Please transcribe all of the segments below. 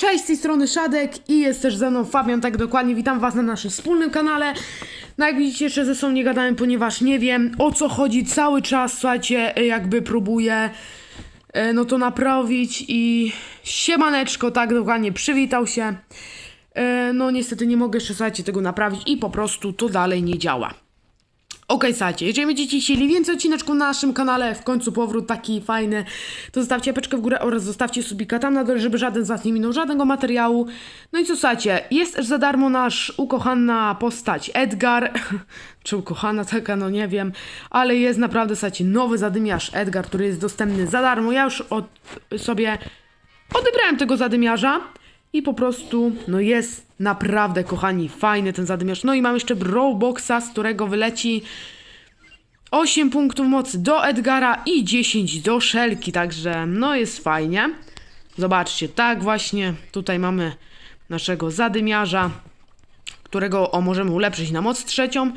Cześć, z tej strony Szadek i jest też ze mną Fabian, tak dokładnie, witam was na naszym wspólnym kanale. No jak widzicie, jeszcze ze sobą nie gadałem, ponieważ nie wiem o co chodzi cały czas, słuchajcie, jakby próbuję e, no to naprawić i siemaneczko, tak dokładnie, przywitał się. E, No niestety nie mogę jeszcze, słuchajcie, tego naprawić i po prostu to dalej nie działa. Okej, słuchajcie, jeżeli będziecie chcieli więcej odcineczków na naszym kanale, w końcu powrót taki fajny, to zostawcie łapeczkę w górę oraz zostawcie subika tam na dole, żeby żaden z was nie minął żadnego materiału. No i co, słuchajcie, jest też za darmo nasz ukochana postać Edgar, czy ukochana taka, no nie wiem, ale jest naprawdę, słuchajcie, nowy zadymiarz Edgar, który jest dostępny za darmo. Ja już od, sobie odebrałem tego zadymiarza i po prostu, no jest naprawdę, kochani, fajny ten zadymiarz. No i mam jeszcze Brawlboxa, z którego wyleci 8 punktów mocy do Edgara i 10 do Szelki, także no jest fajnie. Zobaczcie, tak właśnie, tutaj mamy naszego zadymiarza, którego o, możemy ulepszyć na moc trzecią.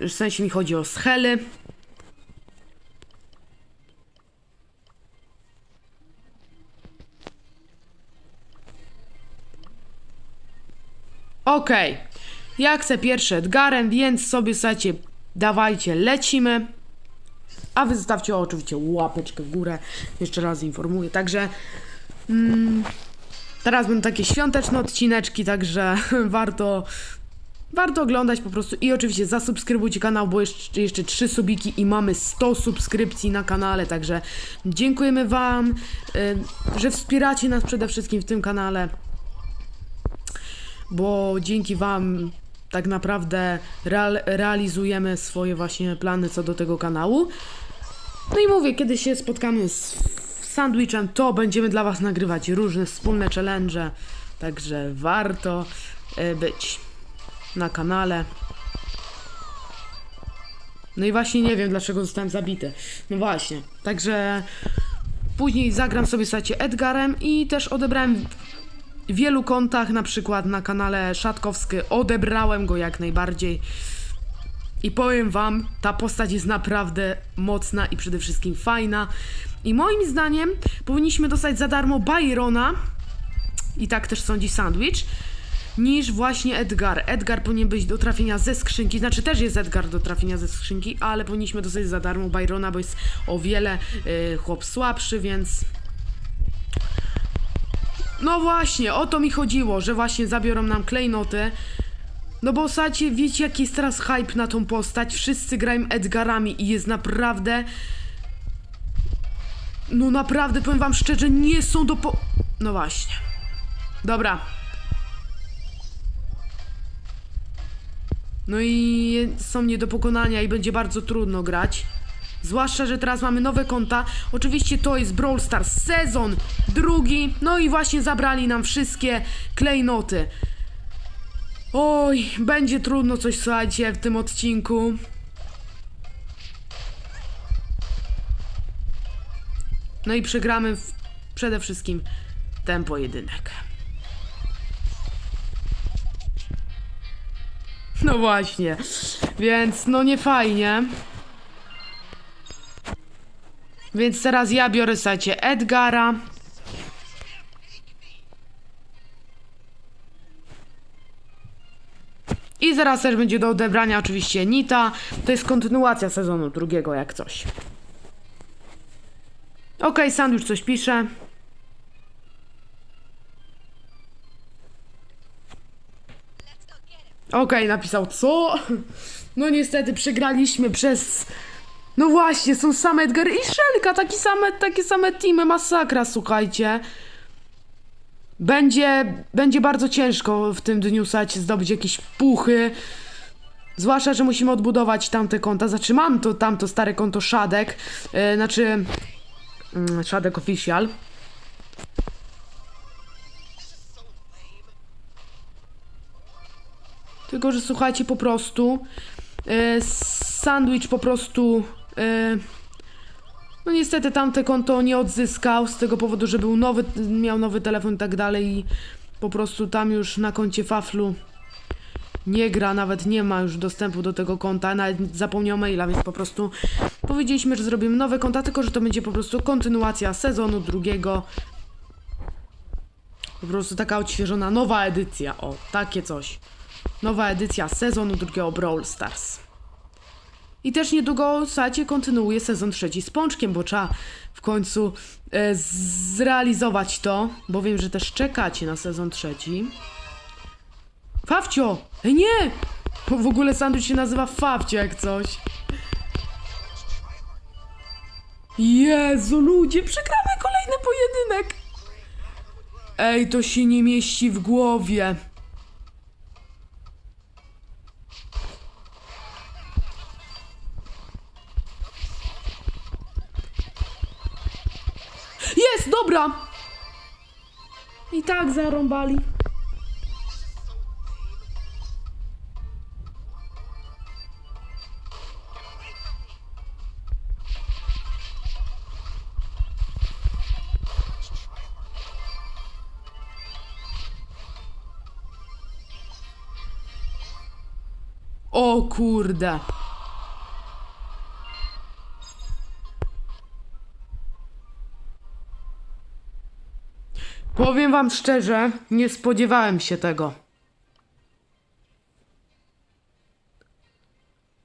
W sensie mi chodzi o schely. Okej. Ja chcę pierwszy Edgarem, więc sobie słuchajcie, dawajcie, lecimy. A wy zostawcie oczywiście łapeczkę w górę. Jeszcze raz informuję. Także mm, teraz będą takie świąteczne odcineczki, także warto warto oglądać po prostu i oczywiście zasubskrybujcie kanał, bo jeszcze, jeszcze 3 subiki i mamy 100 subskrypcji na kanale, także dziękujemy wam, y, że wspieracie nas przede wszystkim w tym kanale bo dzięki Wam tak naprawdę real, realizujemy swoje właśnie plany co do tego kanału. No i mówię, kiedy się spotkamy z Sandwichem, to będziemy dla Was nagrywać różne wspólne challenge, także warto e, być na kanale. No i właśnie nie wiem, dlaczego zostałem zabity. No właśnie, także później zagram sobie, słuchajcie, Edgarem i też odebrałem wielu kontach, na przykład na kanale Szatkowski, odebrałem go jak najbardziej. I powiem wam, ta postać jest naprawdę mocna i przede wszystkim fajna. I moim zdaniem powinniśmy dostać za darmo Byrona, i tak też sądzi Sandwich, niż właśnie Edgar. Edgar powinien być do trafienia ze skrzynki, znaczy też jest Edgar do trafienia ze skrzynki, ale powinniśmy dostać za darmo Byrona, bo jest o wiele y, chłop słabszy, więc no właśnie, o to mi chodziło, że właśnie zabiorą nam klejnoty. No bo słuchajcie, wiecie jaki jest teraz hype na tą postać? Wszyscy grają Edgarami i jest naprawdę... No naprawdę, powiem wam szczerze, nie są do po... No właśnie. Dobra. No i są nie do pokonania i będzie bardzo trudno grać. Zwłaszcza, że teraz mamy nowe konta. Oczywiście to jest Brawl Stars sezon drugi. No i właśnie zabrali nam wszystkie klejnoty. Oj, będzie trudno coś, słuchajcie, w tym odcinku. No i przegramy w, przede wszystkim ten pojedynek. No właśnie, więc no nie fajnie. Więc teraz ja biorę słuchajcie Edgara. I zaraz też będzie do odebrania oczywiście Nita. To jest kontynuacja sezonu drugiego, jak coś. Okej, okay, Sandwich coś pisze. Okay, napisał co? No niestety przegraliśmy przez no właśnie, są same Edgar i Szelka, takie same, takie same teamy, masakra, słuchajcie. Będzie, będzie bardzo ciężko w tym dniu, słuchajcie, zdobyć jakieś puchy. Zwłaszcza, że musimy odbudować tamte konta. Znaczy, mam to tamto stare konto Szadek. Yy, znaczy, yy, Szadek Official. Tylko, że słuchajcie, po prostu yy, sandwich po prostu no niestety tamte konto nie odzyskał z tego powodu, że był nowy, miał nowy telefon i tak dalej i po prostu tam już na koncie Faflu nie gra, nawet nie ma już dostępu do tego konta, nawet zapomniał maila, więc po prostu powiedzieliśmy, że zrobimy nowe konta, tylko że to będzie po prostu kontynuacja sezonu drugiego. Po prostu taka odświeżona nowa edycja. O, takie coś. Nowa edycja sezonu drugiego Brawl Stars. I też niedługo Sacie kontynuuje sezon trzeci z Pączkiem, bo trzeba w końcu e, zrealizować to, bo wiem, że też czekacie na sezon trzeci. Fawcio! Ej, nie! Bo w ogóle sandwich się nazywa Fawcio jak coś. Jezu, ludzie, przegramy kolejny pojedynek! Ej, to się nie mieści w głowie. Tak zarąbali. O kurde. Wam szczerze, nie spodziewałem się tego.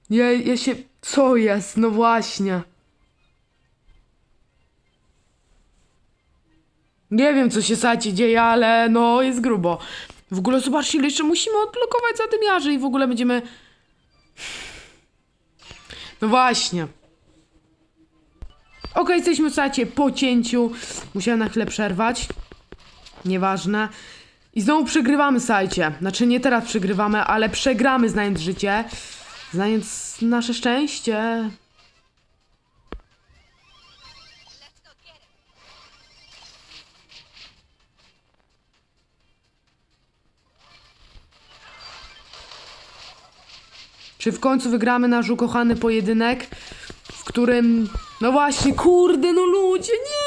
Ja, ja się... Co jest? No właśnie. Nie wiem, co się sacie dzieje, ale no jest grubo. W ogóle zobaczcie, ile jeszcze musimy odblokować zadymiarzy i w ogóle będziemy... No właśnie. Okej, jesteśmy w sacie po cięciu. Musiałem na chwilę przerwać. Nieważne. I znowu przegrywamy sajcie. Znaczy nie teraz przegrywamy, ale przegramy znając życie. Znając nasze szczęście. Czy w końcu wygramy nasz ukochany pojedynek, w którym... No właśnie, kurde, no ludzie, nie!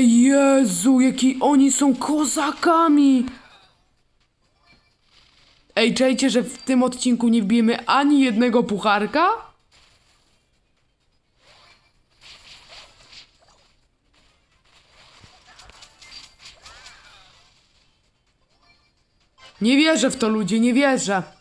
Jezu, jaki oni są kozakami! Ej, czajcie, że w tym odcinku nie wbijemy ani jednego pucharka? Nie wierzę w to, ludzie, nie wierzę.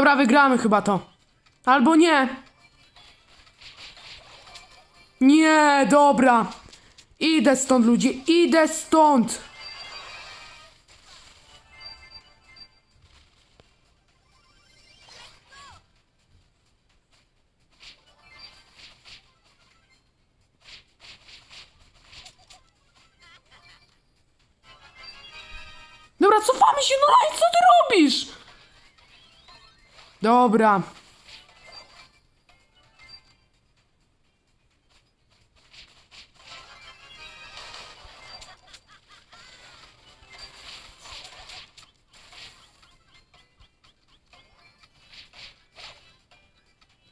Dobra, wygramy chyba to. Albo nie. Nie, dobra. Idę stąd, ludzie, idę stąd. Dobra, cofamy się, no i co ty robisz? Dobra.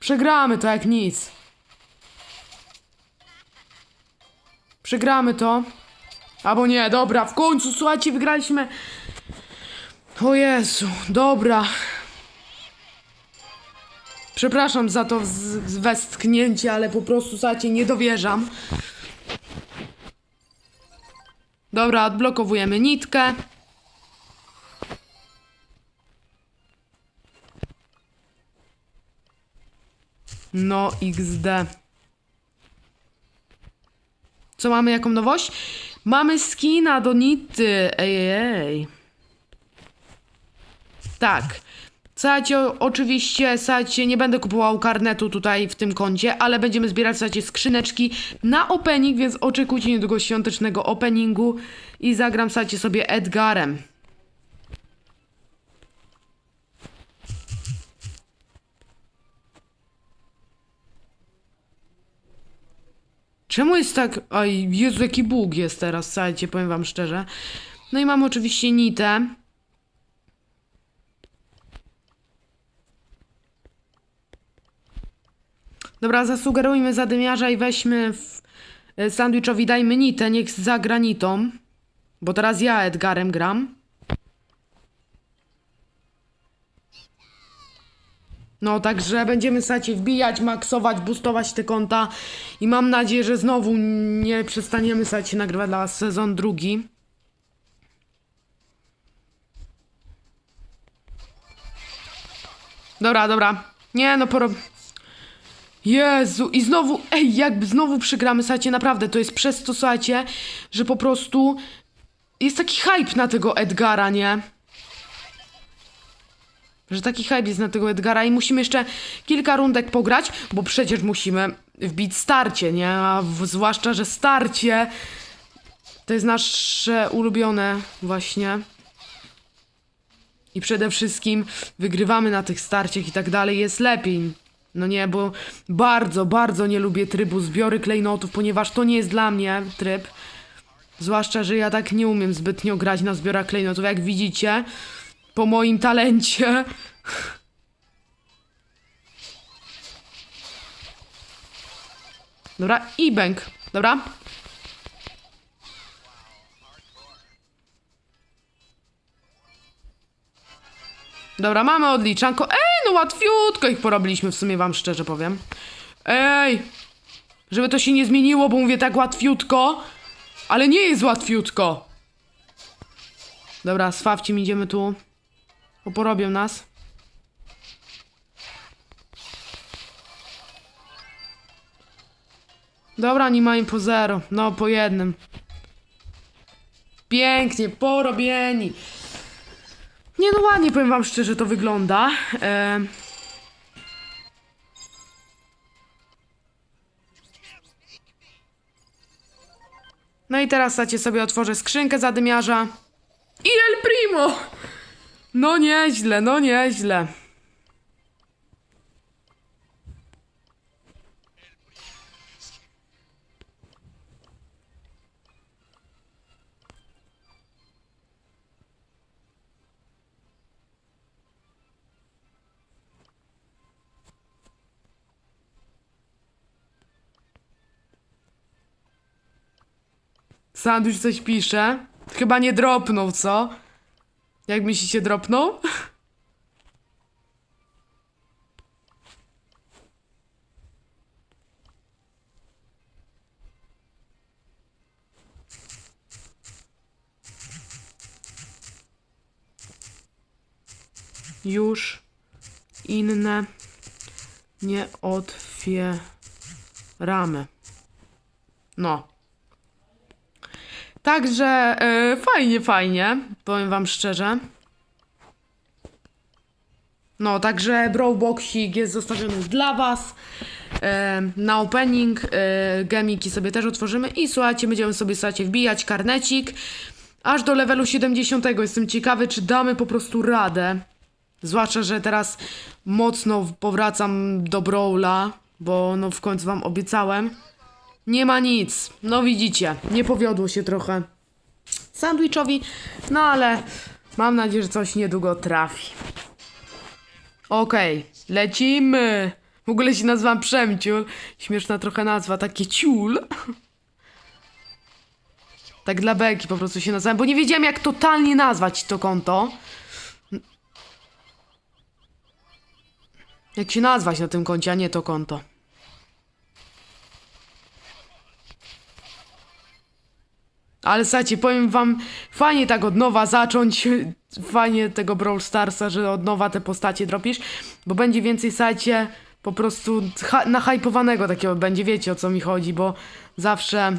Przegramy to jak nic. Przegramy to. Albo nie, dobra, w końcu, słuchajcie, wygraliśmy. O Jezu, dobra. Przepraszam za to westchnięcie, ale po prostu, słuchajcie, nie dowierzam. Dobra, odblokowujemy nitkę. No, XD. Co mamy, jaką nowość? Mamy skina do nity. Ej, ej. Tak. O- oczywiście, słuchajcie, nie będę kupował karnetu tutaj w tym koncie, ale będziemy zbierać, słuchajcie, skrzyneczki na opening, więc oczekujcie niedługo świątecznego openingu i zagram, słuchajcie, sobie Edgarem. Czemu jest tak... Oj, Jezu, jaki bóg jest teraz, słuchajcie, powiem wam szczerze. No i mamy oczywiście Nitę. Dobra, zasugerujmy zadymiarza i weźmy w... e, sandwichowi, dajmy Nitę, niech zagra Nitą. Bo teraz ja Edgarem gram. No, także będziemy słuchajcie wbijać, maksować, boostować te konta i mam nadzieję, że znowu nie przestaniemy słuchajcie nagrywać dla sezon drugi. Dobra, dobra. Nie, no porob... Jezu, i znowu, ej, jakby znowu przegramy, słuchajcie, naprawdę, to jest przez to, słuchajcie, że po prostu jest taki hype na tego Edgara, nie? Że taki hype jest na tego Edgara i musimy jeszcze kilka rundek pograć, bo przecież musimy wbić starcie, nie? A zwłaszcza, że starcie to jest nasze ulubione właśnie. I przede wszystkim wygrywamy na tych starciach i tak dalej, jest lepiej. No nie, bo bardzo, bardzo nie lubię trybu zbiory klejnotów, ponieważ to nie jest dla mnie tryb. Zwłaszcza, że ja tak nie umiem zbytnio grać na zbiorach klejnotów, jak widzicie po moim talencie. Dobra, i bęk. Dobra. Dobra, mamy odliczanko. Ej, no łatwiutko ich porobiliśmy, w sumie wam szczerze powiem. Ej! Żeby to się nie zmieniło, bo mówię tak łatwiutko, ale nie jest łatwiutko. Dobra, z Fawcim idziemy tu. Bo porobią nas. Dobra, oni mają po zero. No, po jednym. Pięknie, porobieni. Nie no, ładnie powiem wam szczerze, to wygląda. E... No i teraz dacie sobie otworzę skrzynkę zadymiarza. I El Primo! No nieźle, no nieźle. Sandwich coś pisze. Chyba nie dropnął, co? Jak myślicie, dropnął? Już inne nie otwieramy. No. Także e, fajnie, fajnie, powiem wam szczerze. No, także Brawlboxik jest zostawiony dla was. E, na opening e, gemiki sobie też otworzymy i słuchajcie, będziemy sobie słuchajcie wbijać karnecik aż do levelu 70. Jestem ciekawy, czy damy po prostu radę. Zwłaszcza, że teraz mocno powracam do Brawla, bo no w końcu wam obiecałem. Nie ma nic. No widzicie, nie powiodło się trochę sandwichowi, no ale mam nadzieję, że coś niedługo trafi. Okej, lecimy. W ogóle się nazywam Przemciul. Śmieszna trochę nazwa, takie ciul. Tak dla beki po prostu się nazywam, bo nie wiedziałem jak totalnie nazwać to konto. Jak się nazwać na tym koncie, a nie to konto. Ale słuchajcie, powiem wam, fajnie tak od nowa zacząć, fajnie tego Brawl Starsa, że od nowa te postacie dropisz, bo będzie więcej, słuchajcie, po prostu nahypowanego takiego będzie, wiecie o co mi chodzi, bo zawsze...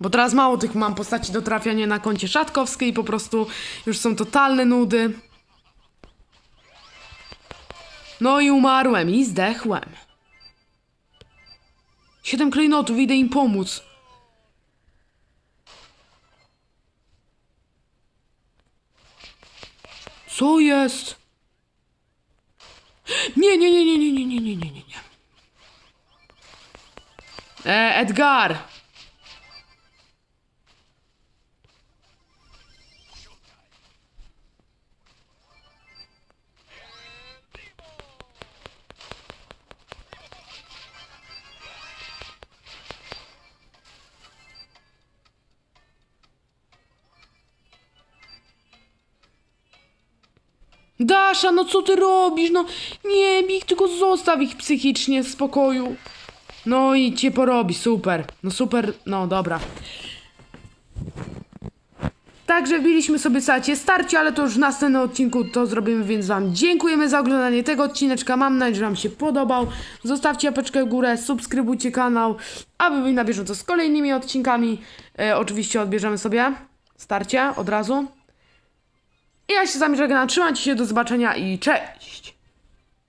Bo teraz mało tych mam postaci do trafiania na koncie szatkowskiej po prostu już są totalne nudy. No i umarłem i zdechłem. Siedem klejnotów, idę im pomóc. Co jest? Nie, nie, nie, nie, nie, nie, nie, nie, nie, nie. E, Edgar! Dasza, no co ty robisz? No nie, Big, tylko zostaw ich psychicznie w spokoju. No i cię porobi, super. No super, no dobra. Także wbiliśmy sobie sacie starcie, ale to już w następnym odcinku to zrobimy, więc wam dziękujemy za oglądanie tego odcineczka. Mam nadzieję, że wam się podobał. Zostawcie apeczkę w górę, subskrybujcie kanał, aby być na bieżąco z kolejnymi odcinkami. E, oczywiście odbierzemy sobie starcie od razu. I ja się z wami żegnam, trzymajcie się, do zobaczenia i cześć!